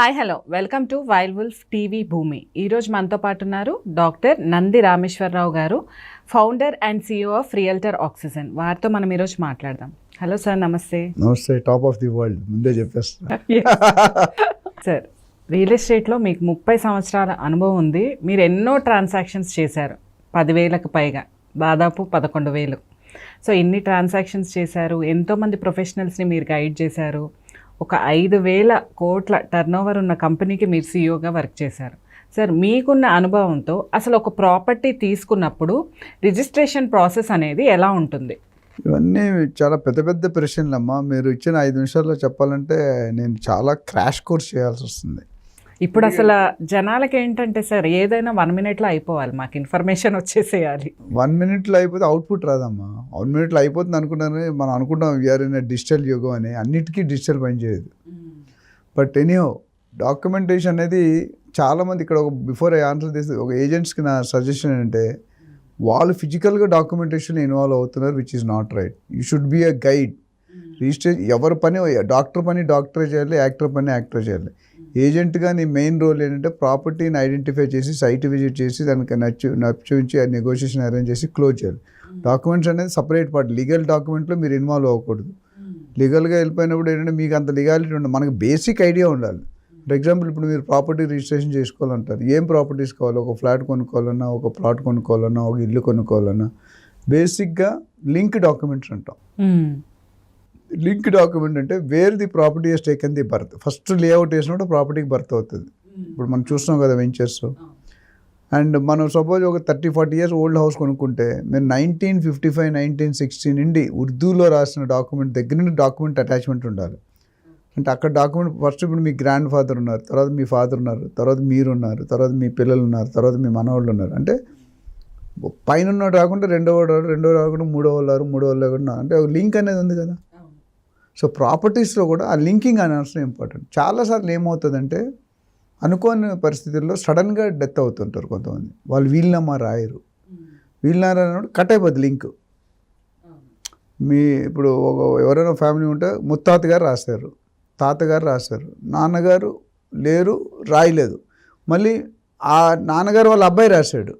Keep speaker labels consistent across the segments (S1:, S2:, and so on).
S1: Hi hello. Welcome to wild wolf TV Bhoomi. ఈరోజు మనతో పాటు ఉన్నారు డాక్టర్ నంది రామేశ్వరరావు గారు founder and CEO of realtor oxygen. వారితో మనం ఈరోజు మాట్లాడదాం. హలో సార్ నమస్తే.
S2: నమస్తే టాప్ ఆఫ్ ది వరల్డ్. ముందే చెప్పేస్తా
S1: సార్ రియల్ ఎస్టేట్లో మీకు ముప్పై సంవత్సరాల అనుభవం ఉంది. మీరు ఎన్నో ట్రాన్సాక్షన్స్ చేశారు. పదివేలకు పైగా. దాదాపు పదకొండు వేలు. సో ఇన్ని ట్రాన్సాక్షన్స్ చేశారు? ఎంతోమంది ప్రొఫెషనల్స్ని మీరు గైడ్ చేశారు? ఒక ఐదు వేల కోట్ల టర్నోవర్ ఉన్న కంపెనీకి మీరు సీఈఓగా వర్క్ చేశారు. సార్ మీకున్న అనుభవంతో అసలు ఒక ప్రాపర్టీ తీసుకున్నప్పుడు రిజిస్ట్రేషన్ ప్రాసెస్ అనేది ఎలా ఉంటుంది?
S2: ఇవన్నీ చాలా పెద్ద పెద్ద ప్రశ్నలు మీరు ఇచ్చిన ఐదు నిమిషాల్లో చెప్పాలంటే నేను చాలా క్రాష్ కోర్స్ చేయాల్సి వస్తుంది.
S1: ఇప్పుడు అసలు జనాలకి ఏంటంటే సార్ ఏదైనా వన్ మినిట్లో అయిపోవాలి మాకు ఇన్ఫర్మేషన్ వచ్చేసేయాలి.
S2: వన్ మినిట్లో అయిపోతే అవుట్పుట్ రాదమ్మా. వన్ మినిట్లో అయిపోతుంది అనుకున్నాను మనం అనుకుంటాం వీఆర్ ఇన్ డిజిటల్ యుగం అని. అన్నిటికీ డిజిటల్ పనిచేయదు బట్ ఎనీహో డాక్యుమెంటేషన్ అనేది చాలామంది ఇక్కడ ఒక బిఫోర్ ఆన్సర్ చేసి ఒక ఏజెంట్స్కి నా సజెషన్ ఏంటంటే వాళ్ళు ఫిజికల్గా డాక్యుమెంటేషన్ ఇన్వాల్వ్ అవుతున్నారు which is not right you should be a guide registration ఎవరి పని డాక్టర్ పని డాక్టరే చేయాలి యాక్టర్ పని యాక్టర్ చేయాలి. ఏజెంట్గా నీ మెయిన్ రోల్ ఏంటంటే ప్రాపర్టీని ఐడెంటిఫై చేసి సైట్ విజిట్ చేసి దానికి నచ్చు నచ్చుంచి ఆ నెగోషియేషన్ అరేంజ్ చేసి క్లోజ్ చేయాలి. డాక్యుమెంట్స్ అనేది సపరేట్ పార్ట్. లీగల్ డాక్యుమెంట్లో మీరు ఇన్వాల్వ్ అవ్వకూడదు. లీగల్గా వెళ్ళిపోయినప్పుడు ఏంటంటే మీకు అంత లీగాలిటీ ఉండదు. మనకి బేసిక్ ఐడియా ఉండాలి. ఫర్ ఎగ్జాంపుల్ ఇప్పుడు మీరు ప్రాపర్టీ రిజిస్ట్రేషన్ చేసుకోవాలంటారు. ఏం ప్రాపర్టీస్ కావాలి? ఒక ఫ్లాట్ కొనుక్కోవాలన్నా ఒక ప్లాట్ కొనుక్కోవాలన్నా ఒక ఇల్లు కొనుక్కోవాలన్నా బేసిక్గా లింక్ డాక్యుమెంట్స్ అంటాం. లింక్ డాక్యుమెంట్ అంటే where the property has taken the birth first layout వేసినప్పుడు ప్రాపర్టీకి బర్త్ అవుతుంది. ఇప్పుడు మనం చూస్తున్నాం కదా వెంచర్స్ అండ్ మనం సపోజ్ ఒక thirty forty years old house కొనుక్కుంటే మీరు nineteen fifty five nineteen sixty నుండి ఉర్దూలో రాసిన డాక్యుమెంట్ దగ్గర నుండి డాక్యుమెంట్ అటాచ్మెంట్ ఉండాలి. అంటే అక్కడ డాక్యుమెంట్ ఫస్ట్ ఇప్పుడు మీ గ్రాండ్ ఫాదర్ ఉన్నారు తర్వాత మీ ఫాదర్ ఉన్నారు తర్వాత మీరు ఉన్నారు తర్వాత మీ పిల్లలు ఉన్నారు తర్వాత మీ మనవాళ్ళు ఉన్నారు. అంటే పైన రాకుండా రెండో వాడు రాడు, రాకుండా మూడో వాళ్ళు మూడో వాళ్ళు అంటే ఒక లింక్ అనేది ఉంది కదా. సో ప్రాపర్టీస్లో కూడా ఆ లింకింగ్ అనే అవసరం ఇంపార్టెంట్ చాలాసార్లు ఏమవుతుందంటే అనుకోని పరిస్థితుల్లో సడన్గా డెత్ అవుతుంటారు కొంతమంది. వాళ్ళు వీళ్ళనమ్మా రాయరు. వీళ్ళనారా అన్నప్పుడు కట్ అయిపోద్ది లింక్. మీ ఇప్పుడు ఒక ఎవరైనా ఫ్యామిలీ ఉంటే ముత్తాత గారు రాశారు తాతగారు రాశారు నాన్నగారు లేరు రాయలేదు. మళ్ళీ ఆ నాన్నగారు వాళ్ళ అబ్బాయి రాశాడు.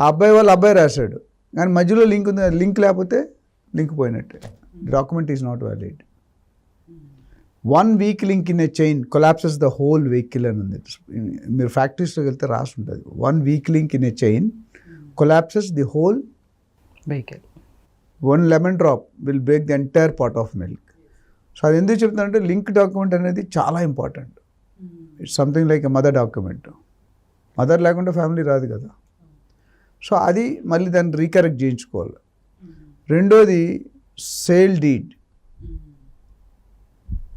S2: ఆ అబ్బాయి వాళ్ళ అబ్బాయి రాశాడు. కానీ మధ్యలో లింక్ ఉంది లింక్ లేకపోతే లింక్ పోయినట్టే. Document is not valid. One weak link in a chain collapses the whole vehicle అని ఉంది. మీరు ఫ్యాక్టరీస్లోకి వెళ్తే రాసి ఉంటుంది. One weak link in a chain collapses the whole
S1: vehicle.
S2: One lemon drop will break the entire part of milk. So అది ఎందుకు చెప్తానంటే లింక్ డాక్యుమెంట్ అనేది చాలా important. It's something like a mother document mother లేకుండా family రాదు కదా. So అది మళ్ళీ దాన్ని రీకరెక్ట్ చేయించుకోవాలి. రెండోది సేల్ డీడ్.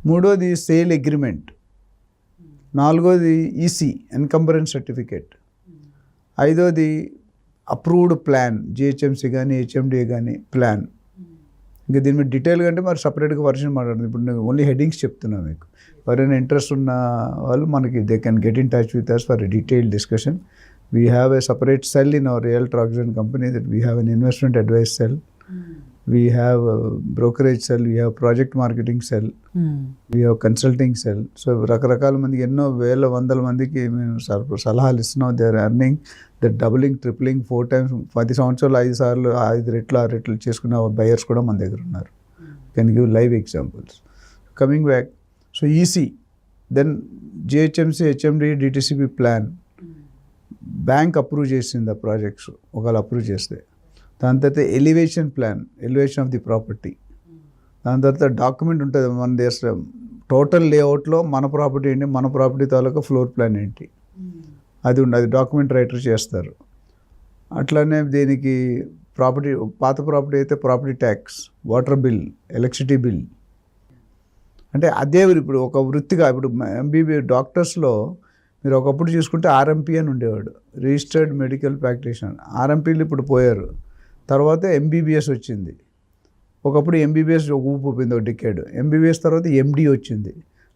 S2: మూడోది సేల్ అగ్రిమెంట్. నాలుగోది ఈసీ ఎన్కంబరెన్స్ సర్టిఫికేట్. ఐదోది అప్రూవ్డ్ ప్లాన్ జిహెచ్ఎంసీ కానీ హెచ్ఎండి కానీ ప్లాన్. ఇంకా దీని మీద డీటెయిల్గా అంటే మరి సపరేట్గా వర్షన్ మాట్లాడుతుంది. ఇప్పుడు నేను ఓన్లీ హెడ్డింగ్స్ చెప్తున్నా మీకు. ఎవరైనా ఇంట్రెస్ట్ ఉన్న వాళ్ళు మనకి they can get in touch with us for detail discussion. We have a separate cell in our real traxygen company that we have an investment advice cell we have brokerage cell we have project marketing cell we have consulting cell so రకరకాల మందికి ఎన్నో వేల వందల మందికి మేము సల- సలహాలు ఇస్తున్నాం. They are earning the doubling tripling four times పది సంవత్సరాలు ఐదు సార్లు ఐదు రెట్లు ఆరు రెట్లు చేసుకున్న బయర్స్ కూడా మన దగ్గర ఉన్నారు. Can give live examples coming back so EC then GHMC HMD DTCP plan bank approve చేసింది ఆ ప్రాజెక్ట్స్ ఒకవేళ అప్రూవ్ చేస్తే. దాని తర్వాత elevation plan elevation of the property దాని తర్వాత డాక్యుమెంట్ ఉంటుంది మన దేశ టోటల్ లేఅవుట్లో మన ప్రాపర్టీ ఏంటి మన ప్రాపర్టీ తాలూకా ఫ్లోర్ ప్లాన్ ఏంటి. అది ఉండదు అది డాక్యుమెంట్ రైటర్ చేస్తారు. అట్లానే దీనికి ప్రాపర్టీ పాత ప్రాపర్టీ అయితే property tax water bill electricity bill అంటే అదే ఇప్పుడు ఒక వృత్తిగా ఇప్పుడు ఎంబీబీ డాక్టర్స్లో మీరు ఒకప్పుడు చూసుకుంటే ఆర్ఎంపీ అని ఉండేవాడు. రిజిస్టర్డ్ మెడికల్ ప్రాక్టీషనర్ ఆర్ఎంపీలు ఇప్పుడు పోయారు. తర్వాత ఎంబీబీఎస్ వచ్చింది. ఒకప్పుడు ఎంబీబీఎస్ ఒక ఊపు పోయింది ఒక డికేడ్. ఎంబీబీఎస్ తర్వాత ఎండీ వచ్చింది.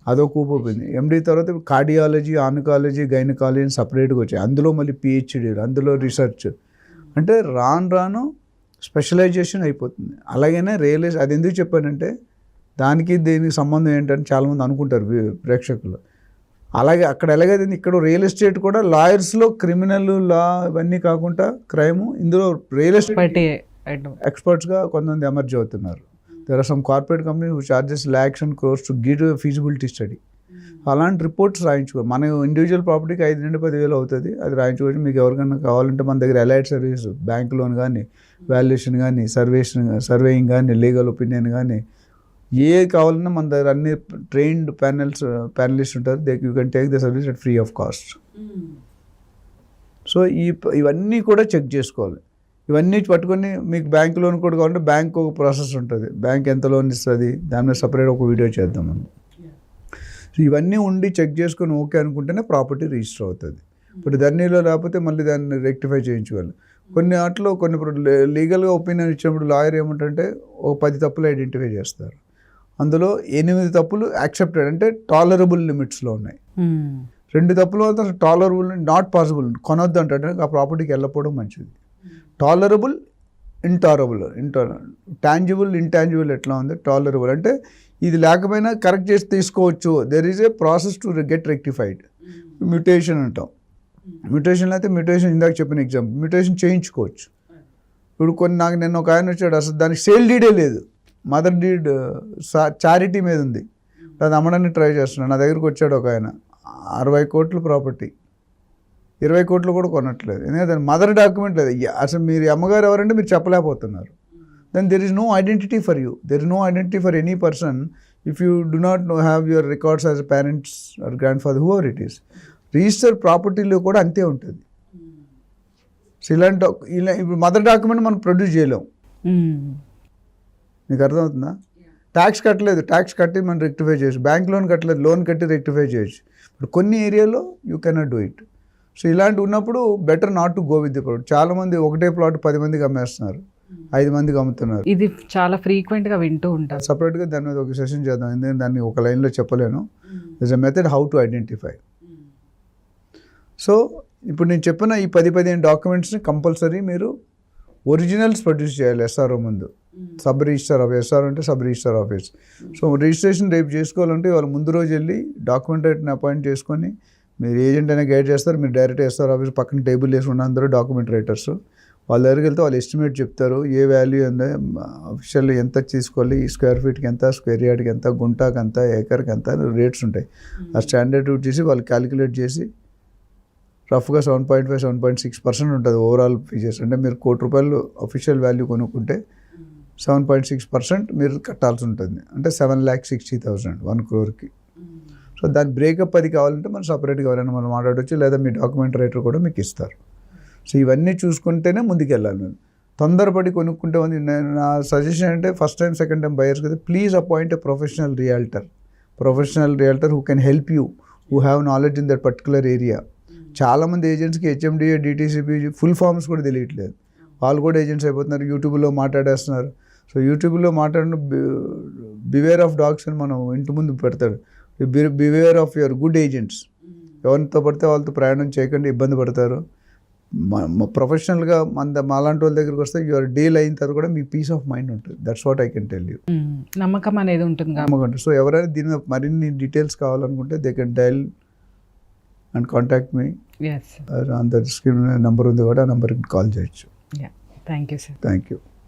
S2: అదొక ఊపు పోయింది తర్వాత కార్డియాలజీ ఆనకాలజీ గైనకాలజీ అని సపరేట్గా వచ్చాయి. అందులో మళ్ళీ పిహెచ్డీలు అందులో రీసెర్చ్. అంటే రాను రాను స్పెషలైజేషన్ అయిపోతుంది. అలాగనే రియలైజ్ అది ఎందుకు చెప్పానంటే దానికి దీనికి సంబంధం ఏంటని చాలామంది అనుకుంటారు ప్రేక్షకులు. అలాగే అక్కడ ఎలాగైతే ఇక్కడ రియల్ ఎస్టేట్ కూడా లాయర్స్లో క్రిమినల్ లా ఇవన్నీ కాకుండా క్రైమ్ ఇందులో రియల్ ఎస్టేట్ ఎక్స్పర్ట్స్గా కొంతమంది ఎమర్జ్ అవుతున్నారు. There are some corporate company who charges lakhs and crores to give feasibility study అలాంటి రిపోర్ట్స్ రాయించుకో మన ఇండివిజువల్ ప్రాపర్టీకి ఐదు నుండి పదివేలు అవుతుంది. అది రాయించుకోవచ్చు. మీకు ఎవరికైనా కావాలంటే మన దగ్గర అలైట్ సర్వీస్ బ్యాంక్ లోన్ కానీ వాల్యుయేషన్ కానీ సర్వేషన్ సర్వేయింగ్ కానీ లీగల్ ఒపీనియన్ కానీ ఏ కావాలన్నా మన దగ్గర అన్ని ట్రైన్డ్ ప్యానల్స్ ప్యానలిస్ట్ ఉంటారు. They you can take the service at free of cost so ఈ ఇవన్నీ కూడా చెక్ చేసుకోవాలి. ఇవన్నీ పట్టుకొని మీకు బ్యాంక్ లోన్ కూడా కావాలంటే బ్యాంక్ ఒక ప్రాసెస్ ఉంటుంది. బ్యాంక్ ఎంత లోన్ ఇస్తుంది? దాని మీద సపరేట్ ఒక వీడియో చేద్దాం మనం సో ఇవన్నీ ఉండి చెక్ చేసుకొని ఓకే అనుకుంటేనే ప్రాపర్టీ రిజిస్టర్ అవుతుంది. ఇప్పుడు ధర్నీలో లేకపోతే మళ్ళీ దాన్ని రెక్టిఫై చేయించుకోవాలి కొన్ని వాటిలో కొన్ని ఇప్పుడు లీగల్గా ఒపీనియన్ ఇచ్చినప్పుడు లాయర్ ఏమంటే ఒక పది తప్పులు ఐడెంటిఫై చేస్తారు. అందులో ఎనిమిది తప్పులు యాక్సెప్టెడ్ అంటే టాలరబుల్ లిమిట్స్లో ఉన్నాయి. రెండు తప్పులు మాత్రం టాలరబుల్ నాట్ పాసిబుల్ కొనొద్దు అంటే ఆ ప్రాపర్టీకి వెళ్ళకపోవడం మంచిది. టాలరబుల్ ఇంటారబుల్ ఇంటార టాంజిబుల్ ఇంటాంజిబుల్ ఎట్లా ఉంది? టాలరబుల్ అంటే ఇది లేకపోయినా కరెక్ట్ చేసి తీసుకోవచ్చు. There is a process to get rectified mutation అంటాం. మ్యూటేషన్ అయితే మ్యూటేషన్ ఇందాక చెప్పిన ఎగ్జాంపుల్ మ్యూటేషన్ చేయించుకోవచ్చు. ఇప్పుడు కొన్ని నాకు నిన్న ఒక ఆయన వచ్చాడు అసలు దానికి సేల్ డీడే లేదు. మదర్ డీడ్ చారిటీ మీద ఉంది. అది అమ్మడానికి ట్రై చేస్తున్నాడు. నా దగ్గరికి వచ్చాడు ఒక ఆయన. అరవై కోట్ల ప్రాపర్టీ. ఇరవై కోట్లు కూడా కొనట్లేదు. ఎందుకంటే మదర్ డాక్యుమెంట్ లేదు. అసలు మీరు అమ్మగారు ఎవరంటే మీరు చెప్పలేకపోతున్నారు. Then there is no identity for you there is no identity for any person if you do not know have your records as parents or grandfather who it is register ప్రాపర్టీలో కూడా అంతే ఉంటుంది. సో ఇలాంటి ఒక- ఇలా ఇప్పుడు mother document మనం produce చేయలేం. మీకు అర్థమవుతుందా? ట్యాక్స్ కట్టలేదు. ట్యాక్స్ కట్టి మనం రెక్టిఫై చేయొచ్చు. బ్యాంక్ లోన్ కట్టలేదు. లోన్ కట్టి రెక్టిఫై చేయొచ్చు. ఇప్పుడు కొన్ని ఏరియాలో you cannot do it so ఇలాంటి ఉన్నప్పుడు better not to go with the plot చాలామంది ఒకటే ప్లాట్ పది మందికి అమ్మేస్తున్నారు. ఐదు మందికి అమ్ముతున్నారు.
S1: ఇది చాలా frequent గా వింటూ ఉంటారు.
S2: సపరేట్గా దాని మీద ఒక సెషన్ చేద్దాం. ఎందుకంటే దాన్ని ఒక లైన్లో చెప్పలేను. This a method how to identify so ఇప్పుడు నేను చెప్పిన ఈ పది పదిహేను డాక్యుమెంట్స్ని కంపల్సరీ మీరు ఒరిజినల్స్ ప్రొడ్యూస్ చేయాలి ఎస్ఆర్ఓ ముందు. Sub register office. ఎస్ఆర్ అంటే sub register office. So registration రేపు చేసుకోవాలంటే వాళ్ళు ముందు రోజు వెళ్ళి డాక్యుమెంటేటర్ని అపాయింట్ చేసుకొని మీరు ఏజెంట్ అయినా గైడ్ చేస్తారు మీరు డైరెక్ట్ ఎస్ఆర్ ఆఫీస్ పక్కన టేబుల్ వేసుకున్న అందరూ డాక్యుమెంట్ రైటర్స్. వాళ్ళ దగ్గరికి వెళ్తే వాళ్ళు ఎస్టిమేట్ చెప్తారు ఏ వాల్యూ ఎంత అఫిషియల్ ఎంత తీసుకోవాలి స్క్వేర్ ఫీట్కి ఎంత స్క్వేర్ యార్డ్కి ఎంత గుంటాకి ఎంత ఏకర్కి ఎంత రేట్స్ ఉంటాయి. ఆ స్టాండర్డ్ రూట్ చేసి వాళ్ళు క్యాలిక్యులేట్ చేసి రఫ్గా seven point five seven point six percent ఉంటుంది ఓవరాల్ ఫీచర్స్. అంటే మీరు కోటి రూపాయలు అఫీషియల్ వాల్యూ కొనుక్కుంటే సెవెన్ పాయింట్ సిక్స్ పర్సెంట్ మీరు కట్టాల్సి ఉంటుంది. అంటే seven lakh sixty thousand one క్రోర్కి so దాని బ్రేకప్ అది కావాలంటే మనం సపరేట్గా ఎవరైనా మనం మాట్లాడవచ్చు లేదా మీ డాక్యుమెంట్ రైటర్ కూడా మీకు ఇస్తారు. సో ఇవన్నీ చూసుకుంటేనే ముందుకు వెళ్ళాలి నేను తొందరపడి కొనుక్కుంటే ఉంది. నేను నా సజెషన్ అంటే first time second time buyers కదా please appoint a professional realtor professional realtor who can help you who have knowledge in that particular area చాలామంది ఏజెంట్స్కి హెచ్ఎండిఏ డిటీసీపీ ఫుల్ ఫామ్స్ కూడా తెలియట్లేదు. వాళ్ళు కూడా ఏజెంట్స్ అయిపోతున్నారు యూట్యూబ్లో మాట్లాడేస్తున్నారు. సో యూట్యూబ్లో మాట్లాడిన బివేర్ ఆఫ్ డాగ్స్ అని మనం ఇంటి ముందు పెడతాడు. Beware of your good agents ఎవరితో పడితే వాళ్ళతో ప్రయాణం చేయకుండా ఇబ్బంది పడతారు. ప్రొఫెషనల్గా మన మాలాంటి వాళ్ళ దగ్గరికి వస్తే యువర్ డీల్ అయిన తర్వాత కూడా మీ పీస్ ఆఫ్ మైండ్ ఉంటుంది. That's what I can tell you
S1: hmm. నమ్మకం అనేది ఉంటుంది
S2: నమ్మకండి సో ఎవరైనా దీని మీద మరిన్ని డీటెయిల్స్ కావాలనుకుంటే they can dial and contact మీ అంత స్క్రీన్ నెంబర్ ఉంది కూడా ఆ నెంబర్కి కాల్ చేయొచ్చు.
S1: Yeah thank you sir
S2: thank you